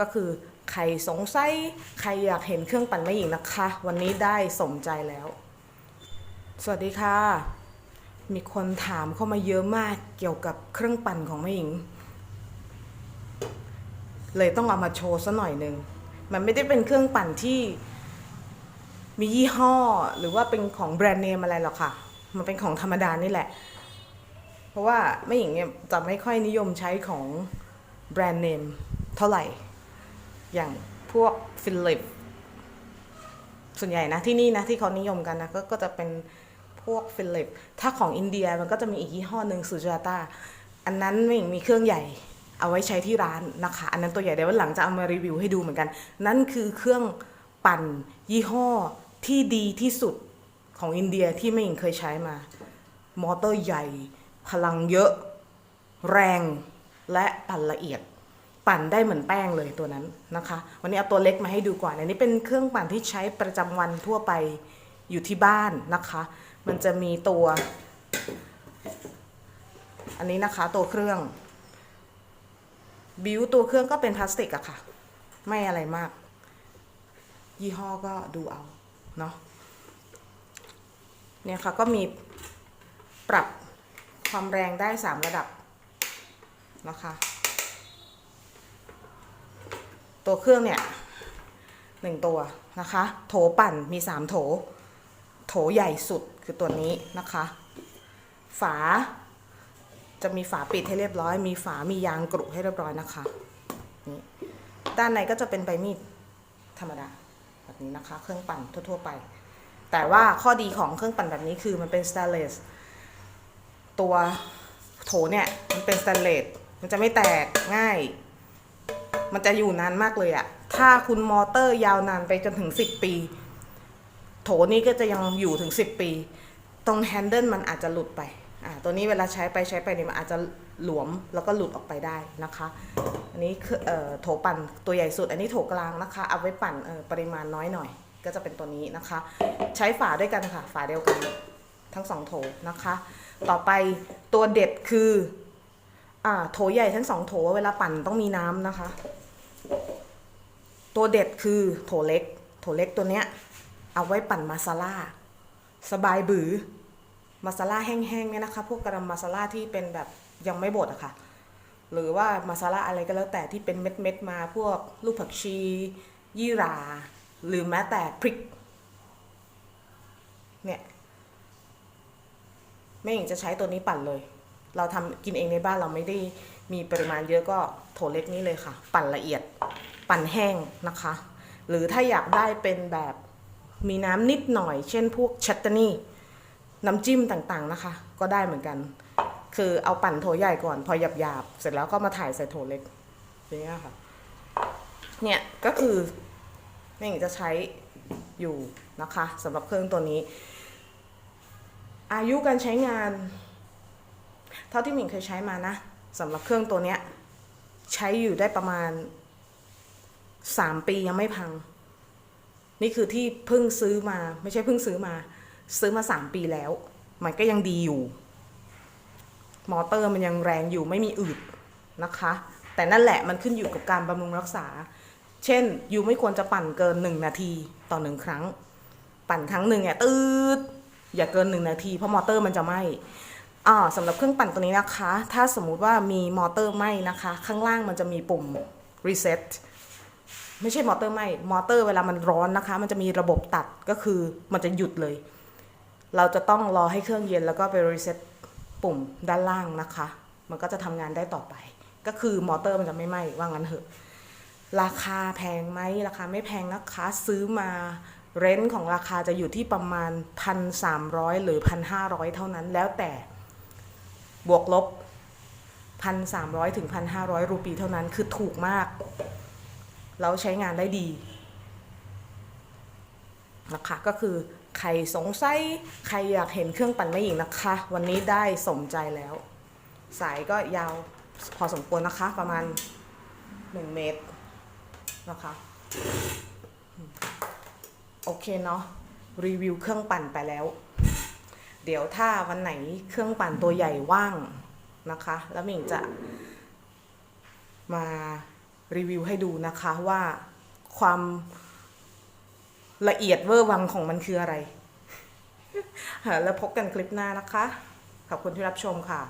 ก็คือใครสงสัยใครอยากเห็นเครื่องปั่นแม่หญิงนะคะ วันนี้ได้สมใจแล้ว สวัสดีค่ะ มีคนถามเข้ามาเยอะมากเกี่ยวกับเครื่องปั่นของแม่หญิง เลยต้องเอามาโชว์ซะหน่อยหนึ่งมันไม่ได้เป็นเครื่องปั่นที่มียี่ห้อหรือว่าเป็นของแบรนด์เนมอะไรหรอกค่ะ มันเป็นของธรรมดานี่แหละ เพราะว่าแม่หญิงเนี่ยจะไม่ค่อยนิยมใช้ของแบรนด์เนมเท่าไหร่ อย่างพวกฟิลิปส่วนใหญ่นะที่นี่นะที่เขานิยมกันนะก็ก็จะเป็นพวกฟิลิปถ้าของอินเดียมันก็จะมีอีกยี่ห้อหนึ่งสุจาตาอันนั้นไม่มีเครื่องใหญ่เอาไว้ใช้ที่ร้านนะคะ อันนั้นตัวใหญ่เดี๋ยววันหลังจะเอามารีวิวให้ดูเหมือนกัน นั่นคือเครื่องปั่นยี่ห้อที่ดีที่สุดของอินเดียที่ไม่เห็นเคยใช้มา มอเตอร์ใหญ่ พลังเยอะ แรงและปั่นละเอียด ปั่นได้เหมือนแป้งเลยตัวนั้นนะคะ วันนี้เอาตัวเล็กมาให้ดูก่อนอันนี้เป็นเครื่องปั่นที่ใช้ประจำวันทั่วไปอยู่ที่บ้านนะคะ มันจะมีตัว อันนี้นะคะตัวเครื่อง บิวตัวเครื่องก็เป็นพลาสติกอะค่ะ ไม่อะไรมาก ยี่ห้อก็ดูเอาเนาะเนี่ยค่ะก็มีปรับความแรงได้ 3 ระดับนะคะ ตัวเครื่องเนี่ยหนึ่งตัวนะคะ โถปั่นมี3โถ โถใหญ่สุดคือตัวนี้นะคะ ฝาจะมีฝาปิดให้เรียบร้อย มีฝา มียางกรุให้เรียบร้อยนะคะนี่ด้านในก็จะเป็นใบมีดธรรมดาแบบนี้นะคะ เครื่องปั่นทั่ว ๆ ไป แต่ว่าข้อดีของเครื่องปั่นแบบนี้คือมันเป็นสแตนเลส ตัวโถเนี่ยมันเป็นสแตนเลส มันจะไม่แตกง่าย มันจะอยู่นานมากเลยอะถ้าคุณมอเตอร์ยาวนานไปจนถึง 10 ปี โถนี้ก็จะยังอยู่ถึง 10 ปี ตรงแฮนเดิลมันอาจจะหลุดไปอ่าตัวนี้เวลาใช้ไปใช้ไปเนี่ยมันอาจจะหลวมแล้วก็หลุดออกไปได้นะคะ อันนี้คือเอ่อโถปั่นตัวใหญ่สุด อันนี้โถกลางนะคะ เอาไว้ปั่นเอ่อปริมาณน้อยหน่อย ก็จะเป็นตัวนี้นะคะ ใช้ฝาด้วยกันค่ะ ฝาเดียวกันทั้งสองโถนะคะ ต่อไปตัวเด็ดคือ อ่าโถใหญ่ทั้งสองโถเวลาปั่นต้องมีน้ำนะคะ ตัวเด็ดคือโถเล็ก โถเล็กตัวเนี้ย เอาไว้ปั่นมาซาล่า สบายบือมาซาล่าแห้งๆเนี่ยนะคะ พวกกระดมมาซาล่าที่เป็นแบบยังไม่บดอะค่ะ หรือว่ามาซาล่าอะไรก็แล้วแต่ที่เป็นเม็ดๆมาพวกลูกผักชี ยี่รา หรือแม้แต่พริก เนี่ยแม่หญิงจะใช้ตัวนี้ปั่นเลย เราทำกินเองในบ้านเราไม่ได้มีปริมาณเยอะก็โถเล็กนี้เลยค่ะ ปั่นละเอียด ปั่นแห้งนะคะ หรือถ้าอยากได้เป็นแบบมีน้ำนิดหน่อย เช่นพวกชัตตานี่น้ำจิ้มต่างๆนะคะ ก็ได้เหมือนกัน คือเอาปั่นโถใหญ่ก่อน พอหยาบๆ เสร็จแล้วก็มาถ่ายใส่โถเล็กอย่างเงี้ยค่ะ เนี่ยก็คือแม่จะใช้อยู่นะคะสำหรับเครื่องตัวนี้ อายุการใช้งาน เท่าที่หมิงเคยใช้มานะสำหรับเครื่องตัวเนี้ยใช้อยู่ได้ประมาณสามปียังไม่พัง นี่คือที่เพิ่งซื้อมา ไม่ใช่เพิ่งซื้อมา ซื้อมาสามปีแล้ว มันก็ยังดีอยู่ มอเตอร์มันยังแรงอยู่ไม่มีอืดนะคะ แต่นั่นแหละมันขึ้นอยู่กับการบำรุงรักษา เช่นยูไม่ควรจะปั่นเกินหนึ่งนาทีต่อหนึ่งครั้ง ปั่นครั้งหนึ่งเนี่ยตืดอย่าเกินหนึ่งนาทีเพราะมอเตอร์มันจะไหม้ อ่าสำหรับเครื่องปั่นตัวนี้นะคะ ถ้าสมมุติว่ามีมอเตอร์ไหม้นะคะ ข้างล่างมันจะมีปุ่ม reset ไม่ใช่มอเตอร์ไหม้มอเตอร์เวลามันร้อนนะคะ มันจะมีระบบตัดก็คือมันจะหยุดเลย เราจะต้องรอให้เครื่องเย็นแล้วก็ไป reset ปุ่มด้านล่างนะคะ มันก็จะทำงานได้ต่อไป ก็คือมอเตอร์มันจะไม่ไหม้ว่างั้นเถอะ ราคาแพงไหมราคาไม่แพงนะคะ ซื้อมาเรนท์ของราคาจะอยู่ที่ประมาณ 1,300 หรือ 1,500 เท่านั้นแล้วแต่ บวกลบ 1,300 ถึง 1,500 รูปีเท่านั้นคือถูกมาก แล้วใช้งานได้ดีนะคะก็คือใครสงสัยใครอยากเห็นเครื่องปั่นแม่หญิงนะคะ วันนี้ได้สมใจแล้ว สายก็ยาวพอสมควรนะคะประมาณ 1 เมตรนะคะโอเคเนาะรีวิวเครื่องปั่นไปแล้ว เดี๋ยวถ้าวันไหนเครื่องปั่นตัวใหญ่ว่างนะคะ แล้วมิงจะมารีวิวให้ดูนะคะว่าความละเอียดเวอร์วังของมันคืออะไร แล้วพบกันคลิปหน้านะคะ ขอบคุณที่รับชมค่ะ